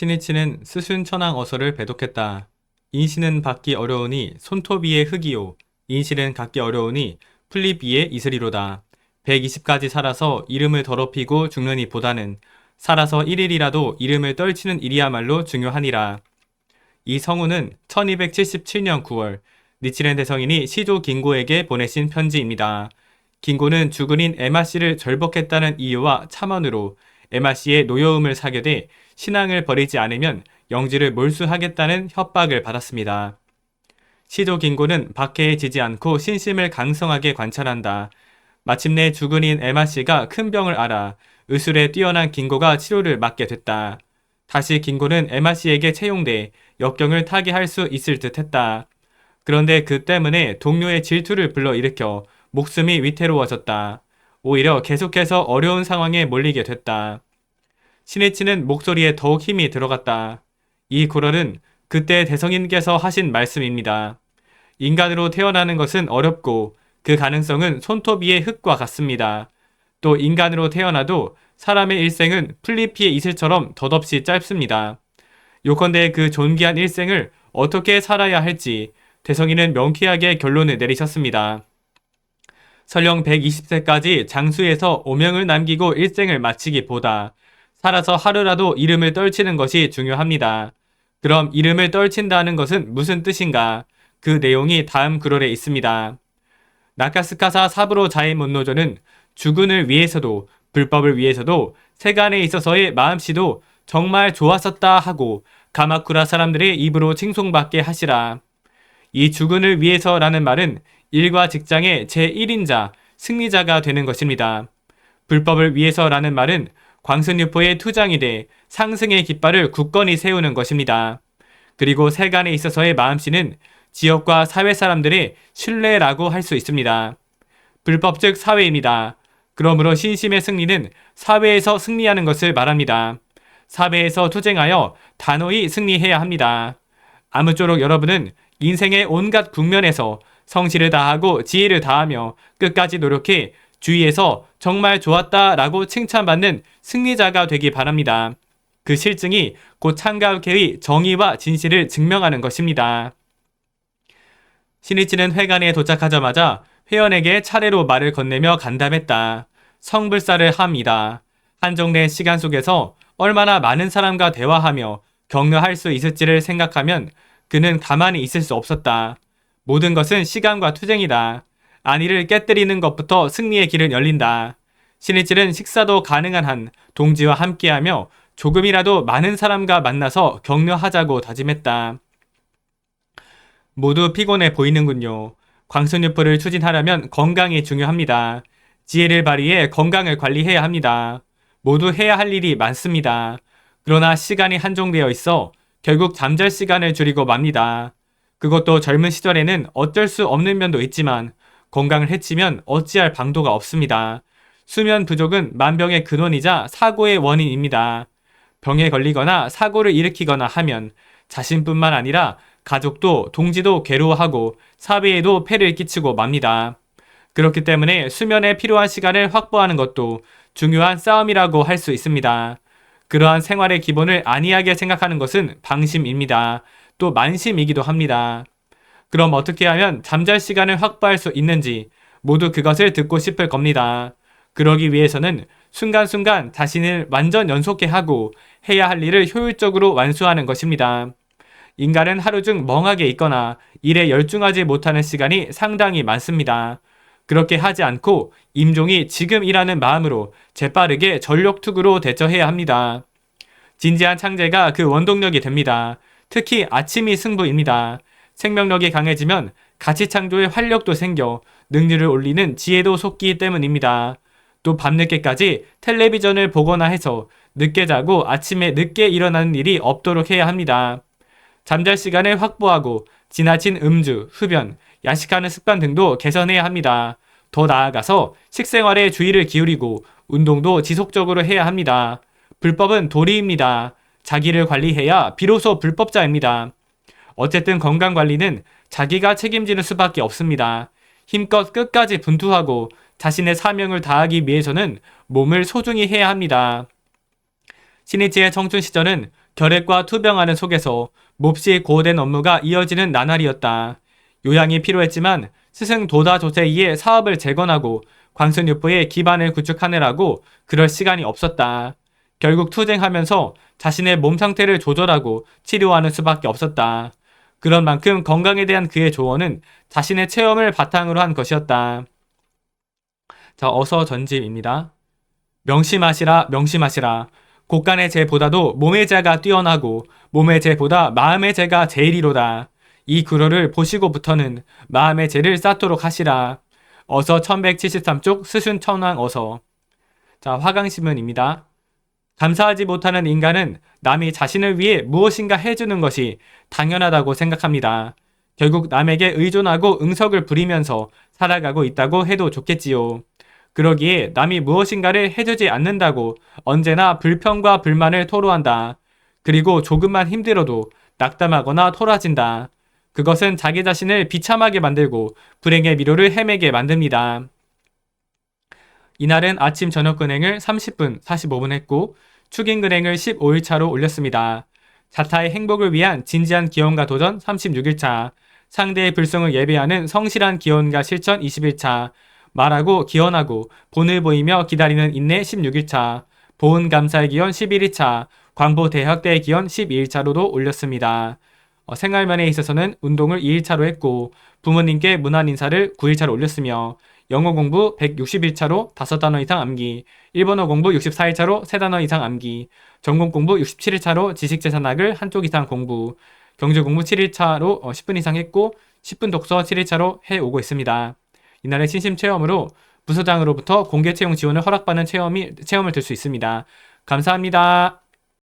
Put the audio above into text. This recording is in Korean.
신이치는 스순천왕 어서를 배독했다. 인신은 받기 어려우니 손톱 위에 흙이요. 인실은 갖기 어려우니 위에 이슬이로다. 120까지 살아서 이름을 더럽히고 죽느니 보다는 살아서 1일이라도 이름을 떨치는 일이야말로 중요하니라. 이 성우는 1277년 9월 니치렌 대성인이 시조 긴고에게 보내신 편지입니다. 긴고는 죽은인 에마 씨를 절복했다는 이유와 참언으로 에마 씨의 노여움을 사겨대 신앙을 버리지 않으면 영지를 몰수하겠다는 협박을 받았습니다. 시조 긴고는 박해에 지지 않고 신심을 강성하게 관찰한다. 마침내 죽은인 에마 씨가 큰 병을 알아 의술에 뛰어난 긴고가 치료를 맡게 됐다. 다시 긴고는 에마 씨에게 채용돼 역경을 타게 할수 있을 듯 했다. 그런데 그 때문에 동료의 질투를 불러일으켜 목숨이 위태로워졌다. 오히려 계속해서 어려운 상황에 몰리게 됐다. 신이치는 목소리에 더욱 힘이 들어갔다. 이 구절은 그때 대성인께서 하신 말씀입니다. 인간으로 태어나는 것은 어렵고 그 가능성은 손톱 위의 흙과 같습니다. 또 인간으로 태어나도 사람의 일생은 플리피의 이슬처럼 덧없이 짧습니다. 요컨대 그 존귀한 일생을 어떻게 살아야 할지 대성인은 명쾌하게 결론을 내리셨습니다. 설령 120세까지 장수에서 오명을 남기고 일생을 마치기보다 살아서 하루라도 이름을 떨치는 것이 중요합니다. 그럼 이름을 떨친다는 것은 무슨 뜻인가? 그 내용이 다음 글월에 있습니다. 나카스카사 사부로 자의 문노조는 주군을 위해서도 불법을 위해서도 세간에 있어서의 마음씨도 정말 좋았었다 하고 가마쿠라 사람들의 입으로 칭송받게 하시라. 이 주군을 위해서라는 말은 일과 직장의 제1인자, 승리자가 되는 것입니다. 불법을 위해서라는 말은 광선유포의 투장이 돼 상승의 깃발을 굳건히 세우는 것입니다. 그리고 세간에 있어서의 마음씨는 지역과 사회 사람들의 신뢰라고 할 수 있습니다. 불법 즉 사회입니다. 그러므로 신심의 승리는 사회에서 승리하는 것을 말합니다. 사회에서 투쟁하여 단호히 승리해야 합니다. 아무쪼록 여러분은 인생의 온갖 국면에서 성실을 다하고 지혜를 다하며 끝까지 노력해 주위에서 정말 좋았다 라고 칭찬받는 승리자가 되기 바랍니다. 그 실증이 곧 창가욱회의 정의와 진실을 증명하는 것입니다. 신이치는 회관에 도착하자마자 회원에게 차례로 말을 건네며 간담했다. 성불사를 함이다. 한정된 시간 속에서 얼마나 많은 사람과 대화하며 격려할 수 있을지를 생각하면 그는 가만히 있을 수 없었다. 모든 것은 시간과 투쟁이다. 안위를 깨뜨리는 것부터 승리의 길을 열린다. 신이칠은 식사도 가능한 한 동지와 함께하며 조금이라도 많은 사람과 만나서 격려하자고 다짐했다. 모두 피곤해 보이는군요. 광선유포를 추진하려면 건강이 중요합니다. 지혜를 발휘해 건강을 관리해야 합니다. 모두 해야 할 일이 많습니다. 그러나 시간이 한정되어 있어 결국 잠잘 시간을 줄이고 맙니다. 그것도 젊은 시절에는 어쩔 수 없는 면도 있지만 건강을 해치면 어찌할 방도가 없습니다. 수면 부족은 만병의 근원이자 사고의 원인입니다. 병에 걸리거나 사고를 일으키거나 하면 자신뿐만 아니라 가족도 동지도 괴로워하고 사회에도 폐를 끼치고 맙니다. 그렇기 때문에 수면에 필요한 시간을 확보하는 것도 중요한 싸움이라고 할 수 있습니다. 그러한 생활의 기본을 안이하게 생각하는 것은 방심입니다. 또 만심이기도 합니다. 그럼 어떻게 하면 잠잘 시간을 확보할 수 있는지 모두 그것을 듣고 싶을 겁니다. 그러기 위해서는 순간순간 자신을 완전 연속해 하고 해야 할 일을 효율적으로 완수하는 것입니다. 인간은 하루 중 멍하게 있거나 일에 열중하지 못하는 시간이 상당히 많습니다. 그렇게 하지 않고 임종이 지금 이라는 마음으로 재빠르게 전력투구로 대처해야 합니다. 진지한 창제가 그 원동력이 됩니다. 특히 아침이 승부입니다. 생명력이 강해지면 가치 창조의 활력도 생겨 능률을 올리는 지혜도 솟기 때문입니다. 또 밤늦게까지 텔레비전을 보거나 해서 늦게 자고 아침에 늦게 일어나는 일이 없도록 해야 합니다. 잠잘 시간을 확보하고 지나친 음주, 흡연, 야식하는 습관 등도 개선해야 합니다. 더 나아가서 식생활에 주의를 기울이고 운동도 지속적으로 해야 합니다. 불법은 도리입니다. 자기를 관리해야 비로소 불법자입니다. 어쨌든 건강 관리는 자기가 책임지는 수밖에 없습니다. 힘껏 끝까지 분투하고 자신의 사명을 다하기 위해서는 몸을 소중히 해야 합니다. 신이치의 청춘 시절은 결핵과 투병하는 속에서 몹시 고된 업무가 이어지는 나날이었다. 요양이 필요했지만 스승 도다 조세이의 사업을 재건하고 광순유포의 기반을 구축하느라고 그럴 시간이 없었다. 결국 투쟁하면서 자신의 몸 상태를 조절하고 치료하는 수밖에 없었다. 그런 만큼 건강에 대한 그의 조언은 자신의 체험을 바탕으로 한 것이었다. 자, 어서 전집입니다. 명심하시라, 명심하시라. 곳간의 죄보다도 몸의 죄가 뛰어나고 몸의 죄보다 마음의 죄가 제일이로다. 이 구로를 보시고부터는 마음의 죄를 쌓도록 하시라. 어서 1173쪽 스순 천왕 어서. 자, 화강신문입니다. 감사하지 못하는 인간은 남이 자신을 위해 무엇인가 해주는 것이 당연하다고 생각합니다. 결국 남에게 의존하고 응석을 부리면서 살아가고 있다고 해도 좋겠지요. 그러기에 남이 무엇인가를 해주지 않는다고 언제나 불평과 불만을 토로한다. 그리고 조금만 힘들어도 낙담하거나 토라진다. 그것은 자기 자신을 비참하게 만들고 불행의 미로를 헤매게 만듭니다. 이날은 아침 저녁 근행을 30분, 45분 했고 축인 근행을 15일차로 올렸습니다. 자타의 행복을 위한 진지한 기원과 도전 36일차, 상대의 불성을 예배하는 성실한 기원과 실천 21차, 말하고 기원하고 본을 보이며 기다리는 인내 16일차, 보은 감사의 기원 11일차, 광보 대학대의 기원 12일차로도 올렸습니다. 어, 생활면에 있어서는 운동을 2일차로 했고 부모님께 문안 인사를 9일차로 올렸으며 영어 공부 161차로 5단어 이상 암기, 일본어 공부 64일차로 3단어 이상 암기, 전공 공부 67일차로 지식 재산학을 한쪽 이상 공부, 경제 공부 7일차로 10분 이상 했고 10분 독서 7일차로 해오고 있습니다. 이날의 신심 체험으로 부서장으로부터 공개 채용 지원을 허락받는 체험이, 체험을 들 수 있습니다. 감사합니다.